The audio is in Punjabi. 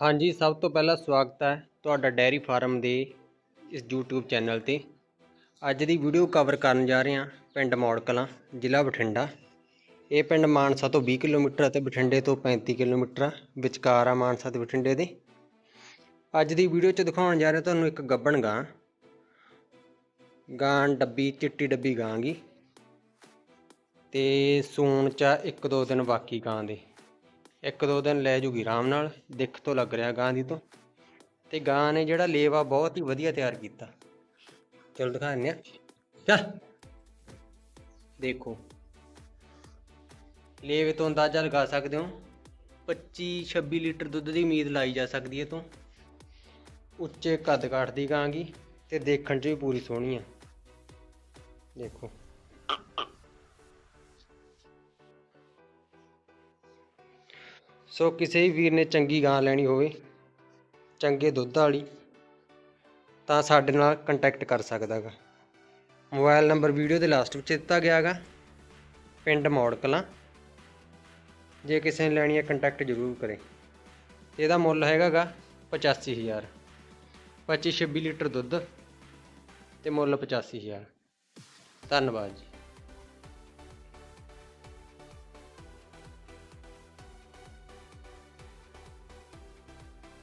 ਹਾਂਜੀ, ਸਭ ਤੋਂ ਪਹਿਲਾਂ ਸਵਾਗਤ ਹੈ ਤੁਹਾਡਾ ਡੈਰੀ ਫਾਰਮ ਦੇ ਇਸ YouTube ਚੈਨਲ ਤੇ। ਅੱਜ ਦੀ ਵੀਡੀਓ ਕਵਰ ਕਰਨ ਜਾ ਰਹੇ ਹਾਂ ਪਿੰਡ ਮੌੜ ਕਲਾਂ ਜ਼ਿਲ੍ਹਾ ਬਠਿੰਡਾ। ਇਹ ਪਿੰਡ ਮਾਨਸਾ ਤੋਂ 20 ਕਿਲੋਮੀਟਰ ਅਤੇ ਬਠਿੰਡੇ ਤੋਂ 35 ਕਿਲੋਮੀਟਰ ਆ, ਵਿਚਕਾਰ ਆ ਮਾਨਸਾ ਤੇ ਬਠਿੰਡੇ ਦੇ। ਅੱਜ ਦੀ ਵੀਡੀਓ 'ਚ ਦਿਖਾਉਣ ਜਾ ਰਿਹਾ ਤੁਹਾਨੂੰ ਇੱਕ ਗੱਬਣ ਗਾਂ। ਗਾਂ ਡੱਬੀ, ਚਿੱਟੀ ਡੱਬੀ ਗਾਂਗੀ ਤੇ ਸੂਣ ਚ ਆ ਇੱਕ ਦੋ ਦਿਨ ਬਾਕੀ ਗਾਂ ਦੇ। ਇੱਕ ਦੋ ਦਿਨ ਲੈ ਜੂਗੀ ਆਰਾਮ ਨਾਲ, ਦਿੱਖ ਤੋਂ ਲੱਗ ਰਿਹਾ ਗਾਂ ਦੀ ਤੋਂ। ਤੇ ਗਾਂ ਨੇ ਜਿਹੜਾ ਲੇਵਾ ਬਹੁਤ ਹੀ ਵਧੀਆ ਤਿਆਰ ਕੀਤਾ। ਚਲ ਦਿਖਾ ਆ। ਚੱਲ ਦੇਖੋ। ਲੇਵੇ ਤੋਂ ਅੰਦਾਜ਼ਾ ਲਗਾ ਸਕਦੇ ਹੋ। 25 26 ਲੀਟਰ ਦੁੱਧ ਦੀ ਉਮੀਦ ਲਾਈ ਜਾ ਸਕਦੀ ਹੈ ਤੋਂ ਉੱਚੇ ਕੱਦ ਕਾਠ ਦੀ ਗਾਂ ਗੀ ਤੇ ਦੇਖਣ 'ਚ ਵੀ ਪੂਰੀ ਸੋਹਣੀ ਆ। ਦੇਖੋ। ਸੋ ਕਿਸੇ ਵੀ ਵੀਰ ਨੇ ਚੰਗੀ ਗਾਂ ਲੈਣੀ ਹੋਵੇ, ਚੰਗੇ ਦੁੱਧ ਵਾਲੀ, ਤਾਂ ਸਾਡੇ ਨਾਲ ਕੰਟੈਕਟ ਕਰ ਸਕਦਾ ਹੈਗਾ ਮੋਬਾਈਲ ਨੰਬਰ ਵੀਡੀਓ ਦੇ ਲਾਸਟ ਵਿੱਚ ਦਿੱਤਾ ਗਿਆ ਹੈਗਾ ਪਿੰਡ ਮੌੜ ਕਲਾਂ। ਜੇ ਕਿਸੇ ਨੇ ਲੈਣੀ ਹੈ ਕੰਟੈਕਟ ਜ਼ਰੂਰ ਕਰੇ। ਇਹਦਾ ਮੁੱਲ ਹੈਗਾ ਗਾ 85000 25 26 ਲੀਟਰ ਦੁੱਧ ਤੇ ਮੁੱਲ 85000 ਧੰਨਵਾਦ ਜੀ।